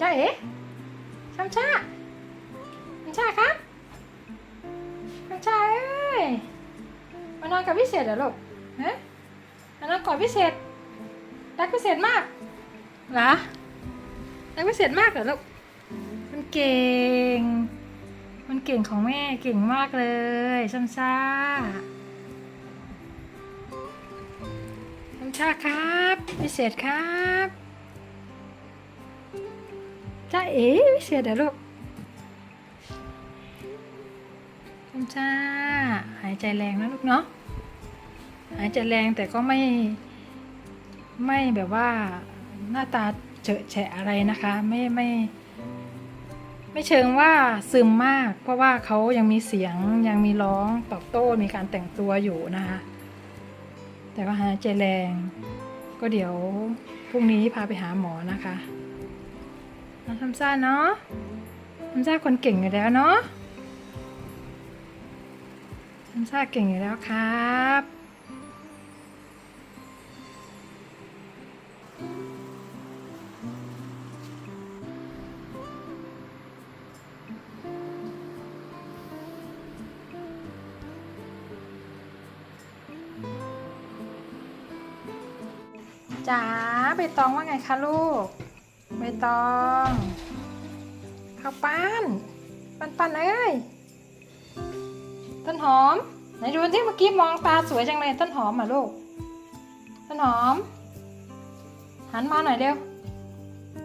จ้าเอ๋ช่างชาช่างชาครับช่างชาเอ้ยมานอนกับพิเศษเหรอลูกฮะมานอนกอดพิเศษรักพิเศษมากเหรอรักพิเศษมากเหรอลูกมันเก่ง มันเก่งของแม่เก่งมากเลยช่างชาช่างชาครับ พิเศษครับ จ้าเอ๋พิเศษเหรอลูกช่างชาหายใจแรงนะลูกเนาะ หายใจแรงแต่ก็ไม่ ไม่แบบว่าหน้าตาเฉอะแฉะอะไรนะคะ ไม่ไม่ ไม่เชิงว่าซึมมาก เพราะว่าเขายังมีเสียงยังมีร้องตอบโต้มีการแต่งตัวอยู่นะคะ แต่ก็หายใจแรง ก็เดี๋ยวพรุ่งนี้พาไปหาหมอนะคะ น้องทำซ่าเนาะทำซ่าคนเก่งอยู่แล้วเนาะทำซ่าเก่งอยู่แล้วครับจ๋าใบตองว่าไงคะลูก ใบตองข้าวปั้นปั้นปั้นเอ้ยต้นหอมไหนดูที่เมื่อกี้มองตาสวยจังเลยต้นหอมอะลูกต้นหอม หันมาหน่อยเร็ว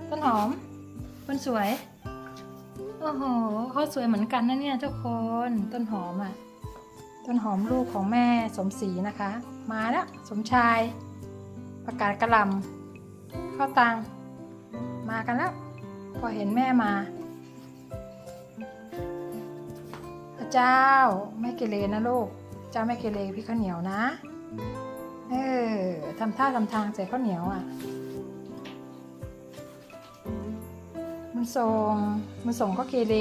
ต้นหอมคนสวยโอ้โหเขาสวยเหมือนกันนะเนี่ยทุกคนต้นหอมอะต้นหอมลูกของแม่สมศรีนะคะ มาแล้วสมชาย ประกาศกระลำข้าวตัง มากันแล้ว พอเห็นแม่มา พระเจ้าไม่เกเรนะลูก เจ้าไม่เกเรพี่ข้าวเหนียวนะ เออทำท่าทำทางใส่ข้าวเหนียวอะ มันส่งมันส่งก็เกเร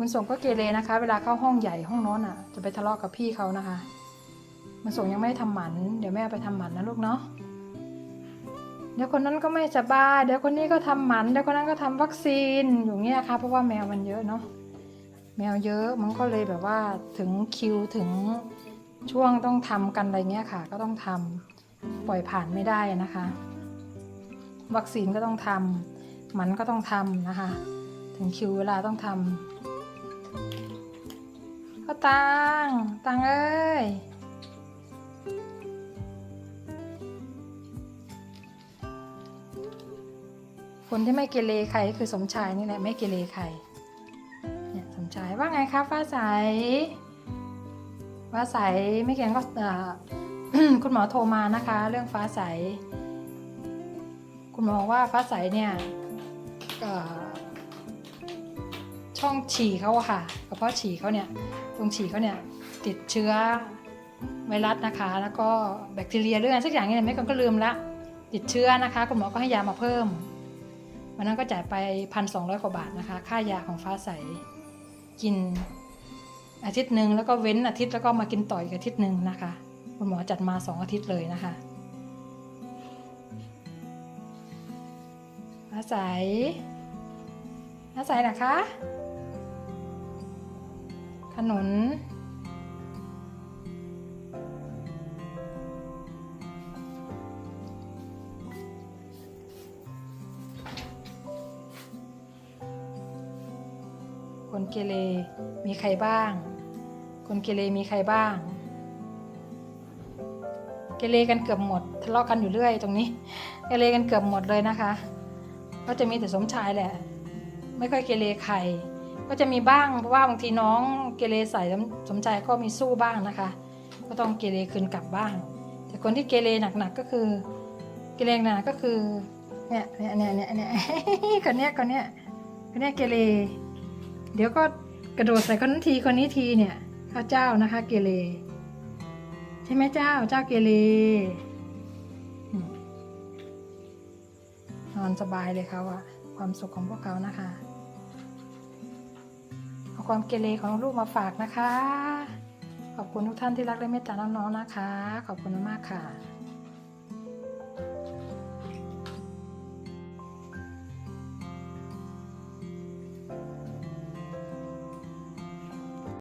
มันส่งก็เกเรนะคะ เวลาเข้าห้องใหญ่ห้องโน้นอะ จะไปทะเลาะกับพี่เขานะคะ มันส่งยังไม่ได้ทำหมัน เดี๋ยวแม่เอาไปทำหมันนะลูกเนาะ เดี๋ยวคนนั้นก็ไม่สบาย เดี๋ยวคนนี้ก็ทำหมัน เดี๋ยวคนนั้นก็ทำวัคซีนอยู่เงี้ยค่ะ เพราะว่าแมวมันเยอะเนาะ แมวเยอะมันก็เลยแบบว่าถึงคิวถึงช่วงต้องทำกันอะไรเงี้ยค่ะ ก็ต้องทำปล่อยผ่านไม่ได้นะคะ วัคซีนก็ต้องทำหมันก็ต้องทำนะคะ ถึงคิวเวลาต้องทำก็ตังตังเอ้ย คนที่ไม่เกเรใครก็คือสมชายนี่แหละไม่เกเรใครเนี่ยสมชายว่าไงคะฟ้าใสฟ้าใสไม่เก่งก็คุณหมอโทรมานะคะ เรื่องฟ้าใส คุณหมอว่าฟ้าใสเนี่ยช่องฉี่เขาอะค่ะกระเพาะฉี่เขาเนี่ยตรงฉี่เขาเนี่ยติดเชื้อไวรัสนะคะ แล้วก็แบคทีเรียเรื่องอะไรสักอย่างเนี่ยไม่ก็ลืมละติดเชื้อนะคะ คุณหมอก็ให้ยามาเพิ่ม วันนั้นก็จ่ายไปพันสองร้อยกว่าบาทนะคะ ค่ายาของฟ้าใส กินอาทิตย์หนึ่งแล้วก็เว้นอาทิตย์แล้วก็มากินต่ออีกอาทิตย์หนึ่งนะคะ คุณหมอจัดมาสองอาทิตย์เลยนะคะ ฟ้าใส ฟ้าใสนะคะขนุน คนเกเรมีใครบ้าง คนเกเรมีใครบ้าง เกเรกันเกือบหมดทะเลาะกันอยู่เรื่อยตรงนี้ เกเรกันเกือบหมดเลยนะคะ ก็จะมีแต่สมชายแหละ ไม่ค่อยเกเรใคร ก็จะมีบ้างเพราะว่าบางทีน้องเกเรใส่สมสมชายก็มีสู้บ้างนะคะ ก็ต้องเกเรคืนกลับบ้าง แต่คนที่เกเรหนักๆก็คือเกเรหนักก็คือเนี่ยเนี่ยเนี่ยเนี่ยเนี่ยคนเนี้ยคนเนี้ยคนเนี้ยเกเร เดี๋ยวก็กระโดดใส่คนนั้นทีคนนี้ทีเนี่ยข้าเจ้านะคะ เกเรใช่ไหมเจ้าเจ้าเกเรนอนสบายเลยเขาอะความสุขของพวกเขานะคะเอาความเกเรของลูกมาฝากนะคะ ขอบคุณทุกท่านที่รักและเมตตาน้องๆนะคะ ขอบคุณมากค่ะ